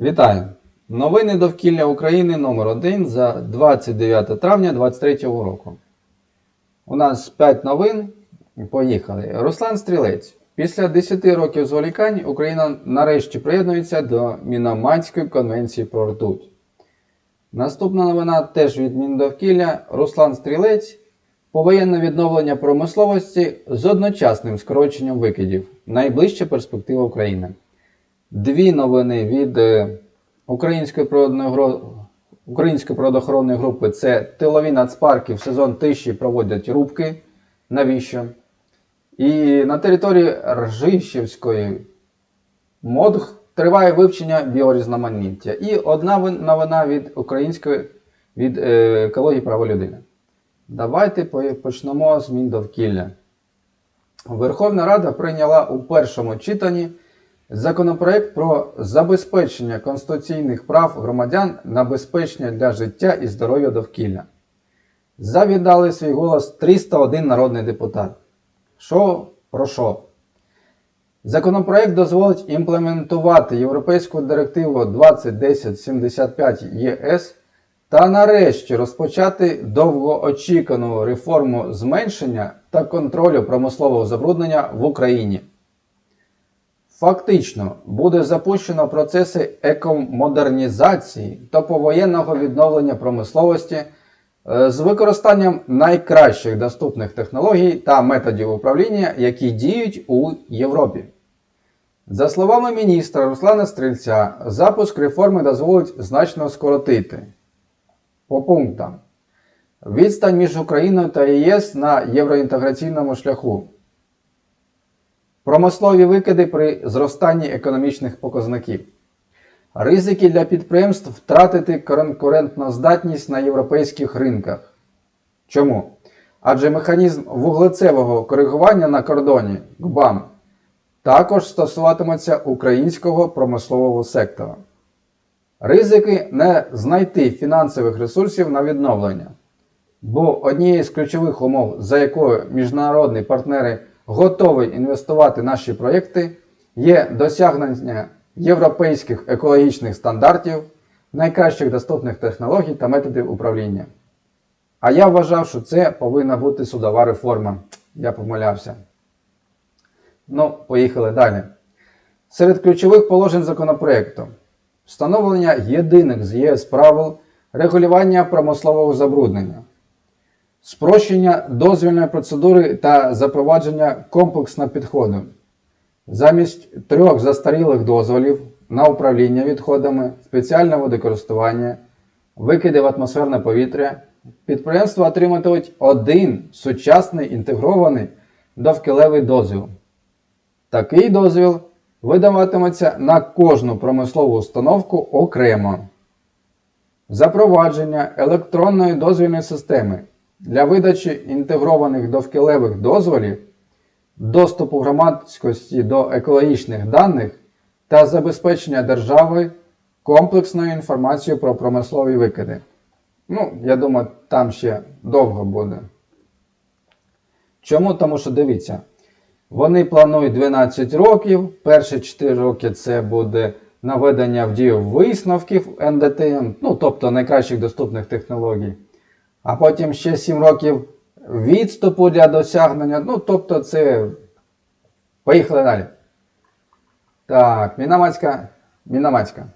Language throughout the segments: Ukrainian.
Вітаю! Новини довкілля України номер 1 за 29 травня 2023 року. У нас 5 новин. Поїхали. Руслан Стрілець. Після 10 років зволікань Україна нарешті приєднується до Мінаманської конвенції про ртуть. Наступна новина теж від Міндовкілля. Руслан Стрілець. Повоєнне відновлення промисловості з одночасним скороченням викидів. Найближча перспектива України. Дві новини від е, Української природної. Української природоохоронної групи це тилові нацпарки в сезон тиші проводять рубки. Навіщо? І на території Ржищівської МОДГ триває вивчення біорізноманіття. І одна новина від української від е, екології права людини. Давайте почнемо з змін довкілля. Верховна Рада прийняла у першому читанні законопроект про забезпечення конституційних прав громадян на безпечне для життя і здоров'я довкілля. Завіддали свій голос 301 народний депутат. Що про що? Законопроект дозволить імплементувати Європейську директиву 2010-75 ЄС та нарешті розпочати довгоочікувану реформу зменшення та контролю промислового забруднення в Україні. Фактично буде запущено процеси екомодернізації та повоєнного відновлення промисловості е, з використанням найкращих доступних технологій та методів управління, які діють у Європі. За словами міністра Руслана Стрільця, запуск реформи дозволить значно скоротити по пунктам відстань між Україною та ЄС на євроінтеграційному шляху. Промислові викиди при зростанні економічних показників. Ризики для підприємств втратити конкурентноздатність на європейських ринках. Чому? Адже механізм вуглецевого коригування на кордоні ГБАМ також стосуватиметься українського промислового сектора. Ризики не знайти фінансових ресурсів на відновлення. Бо однією з ключових умов, за якою міжнародні партнери готові інвестувати в наші проєкти, є досягнення європейських екологічних стандартів, найкращих доступних технологій та методів управління. А я вважав, що це повинна бути судова реформа. Я помилявся. Ну, поїхали далі. Серед ключових положень законопроекту встановлення єдиних з ЄС правил регулювання промислового забруднення, спрощення дозвільної процедури та запровадження комплексного підходу. Замість трьох застарілих дозволів на управління відходами, спеціальне водокористування, викиди в атмосферне повітря, підприємства отриматимуть один сучасний інтегрований довкілевий дозвіл. Такий дозвіл видаватиметься на кожну промислову установку окремо. Запровадження електронної дозвільної системи для видачі інтегрованих довкілевих дозволів, доступу громадськості до екологічних даних та забезпечення держави комплексною інформацією про промислові викиди. Ну, я думаю, там ще довго буде. Чому? Тому що дивіться. Вони планують 12 років. Перші 4 роки це буде наведення в дію висновків НДТМ, ну тобто найкращих доступних технологій. А потім ще 7 років відступу для досягнення. Ну, тобто, це. Поїхали далі. Так, Мінамацька. Мінамацька.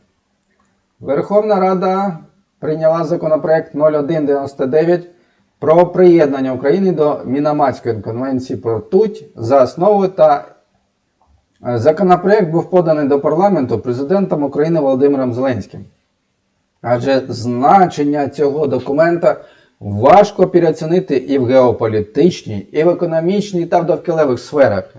Верховна Рада прийняла законопроект 0199 про приєднання України до Мінаматської конвенції про ртуть за основу та е, законопроект був поданий до парламенту президентом України Володимиром Зеленським. Адже значення цього документа важко переоцінити і в геополітичній, і в економічній та в довкілевих сферах.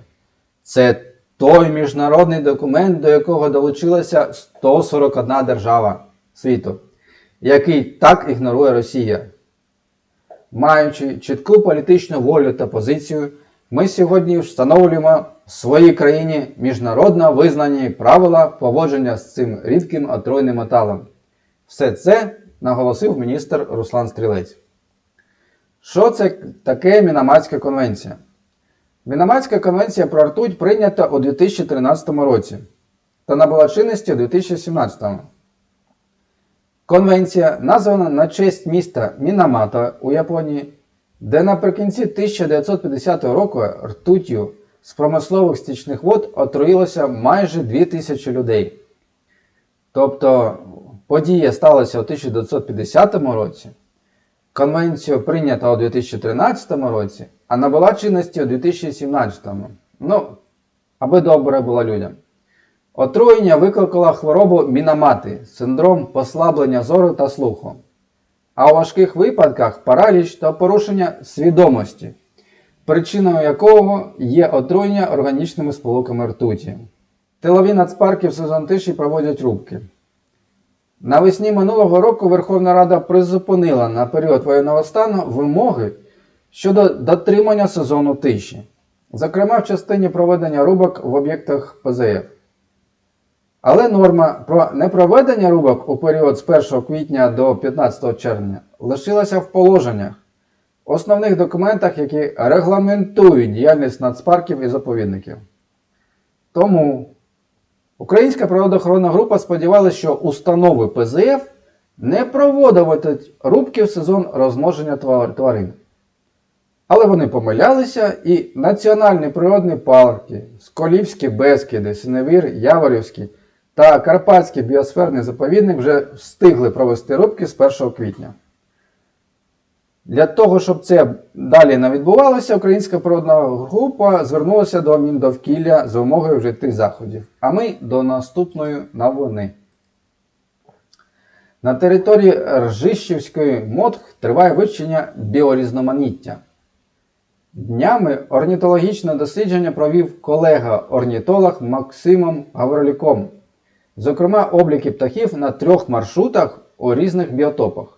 Це той міжнародний документ, до якого долучилася 141 держава світу, який так ігнорує Росія. Маючи чітку політичну волю та позицію, ми сьогодні встановлюємо в своїй країні міжнародно визнані правила поводження з цим рідким отруйним металом. Все це наголосив міністр Руслан Стрілець. Що це таке Мінаматська конвенція? Мінаматська конвенція про ртуть прийнята у 2013 році та набула чинності у 2017. Конвенція названа на честь міста Мінамата у Японії, де наприкінці 1950 року ртуттю з промислових стічних вод отруїлося майже 2000 людей. Тобто подія сталася у 1950 році, конвенцію прийнято у 2013 році, а набула чинності у 2017. Ну, аби добре було людям. Отруєння викликало хворобу мінамати, синдром послаблення зору та слуху, а у важких випадках параліч та порушення свідомості, причиною якого є отруєння органічними сполуками ртуті. Тилові нацпарки в сезон тиші проводять рубки. Навесні минулого року Верховна Рада призупинила на період воєнного стану вимоги щодо дотримання сезону тиші, зокрема в частині проведення рубок в об'єктах ПЗФ. Але норма про непроведення рубок у період з 1 квітня до 15 червня лишилася в положеннях, основних документах, які регламентують діяльність нацпарків і заповідників. Тому Українська природоохоронна група сподівалася, що установи ПЗФ не проводитимуть рубки в сезон розмноження тварин. Але вони помилялися, і національні природні парки, Сколівські Бескіди, Синевір, Яворівський та Карпатський біосферний заповідник вже встигли провести рубки з 1 квітня. Для того, щоб це далі не відбувалося, Українська природна група звернулася до Міндовкілля з вимогою вжити заходів. А ми до наступної новини. На території Ржищівської МОДХ триває вивчення біорізноманіття. Днями орнітологічне дослідження провів колега-орнітолог Максимом Гаврилюком. Зокрема, обліки птахів на трьох маршрутах у різних біотопах.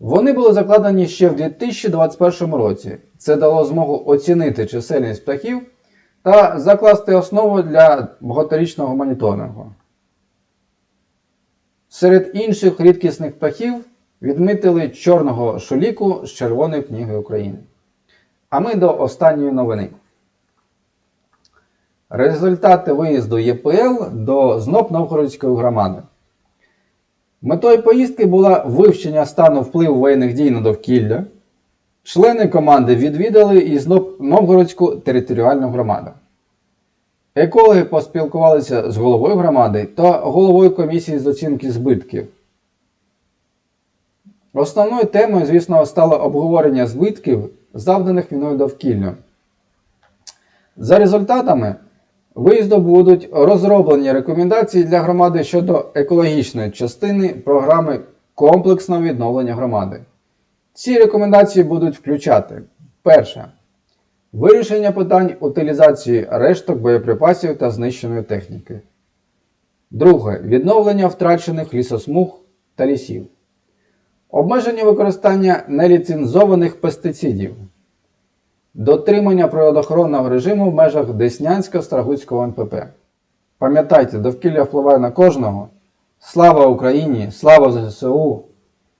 Вони були закладені ще в 2021 році. Це дало змогу оцінити чисельність птахів та закласти основу для багаторічного моніторингу. Серед інших рідкісних птахів відмітили чорного шуліку з Червоної книги України. А ми до останньої новини. Результати виїзду ЄПЛ до ЗНОП Новгородської громади. Метою поїздки була вивчення стану впливу воєнних дій на довкілля. Члени команди відвідали і Новгородську територіальну громаду. Екологи поспілкувалися з головою громади та головою комісії з оцінки збитків. Основною темою, звісно, стало обговорення збитків, завданих війною довкіллю. За результатами виїзду будуть розроблені рекомендації для громади щодо екологічної частини програми комплексного відновлення громади. Ці рекомендації будуть включати перше. Вирішення питань утилізації решток боєприпасів та знищеної техніки. Друге. Відновлення втрачених лісосмуг та лісів. Обмеження використання неліцензованих пестицидів. Дотримання природоохоронного режиму в межах Деснянсько-Страгуцького НПП. Пам'ятайте, довкілля впливає на кожного. Слава Україні! Слава ЗСУ!